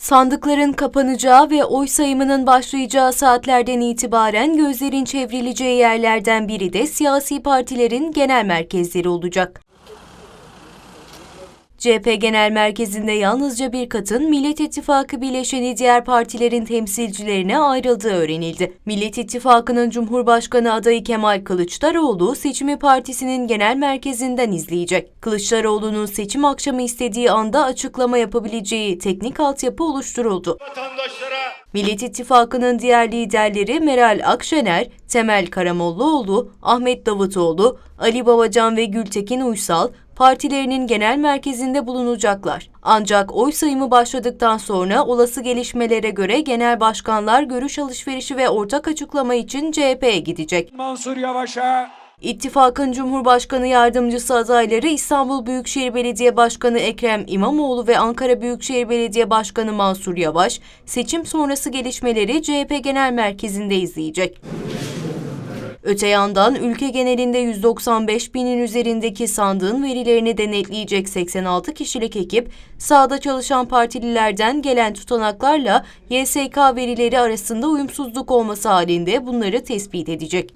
Sandıkların kapanacağı ve oy sayımının başlayacağı saatlerden itibaren gözlerin çevrileceği yerlerden biri de siyasi partilerin genel merkezleri olacak. CHP Genel Merkezi'nde yalnızca bir katın Millet İttifakı bileşeni diğer partilerin temsilcilerine ayrıldığı öğrenildi. Millet İttifakı'nın Cumhurbaşkanı adayı Kemal Kılıçdaroğlu Seçimi Partisi'nin genel merkezinden izleyecek. Kılıçdaroğlu'nun seçim akşamı istediği anda açıklama yapabileceği teknik altyapı oluşturuldu. vatandaşlara Millet İttifakı'nın diğer liderleri Meral Akşener, Temel Karamollaoğlu, Ahmet Davutoğlu, Ali Babacan ve Gültekin Uysal partilerinin genel merkezinde bulunacaklar. Ancak oy sayımı başladıktan sonra olası gelişmelere göre genel başkanlar görüş alışverişi ve ortak açıklama için CHP'ye gidecek. Mansur Yavaş'a İttifakın Cumhurbaşkanı yardımcısı adayları İstanbul Büyükşehir Belediye Başkanı Ekrem İmamoğlu ve Ankara Büyükşehir Belediye Başkanı Mansur Yavaş, seçim sonrası gelişmeleri CHP Genel Merkezi'nde izleyecek. Öte yandan ülke genelinde 195 binin üzerindeki sandığın verilerini denetleyecek 86 kişilik ekip, sahada çalışan partililerden gelen tutanaklarla YSK verileri arasında uyumsuzluk olması halinde bunları tespit edecek.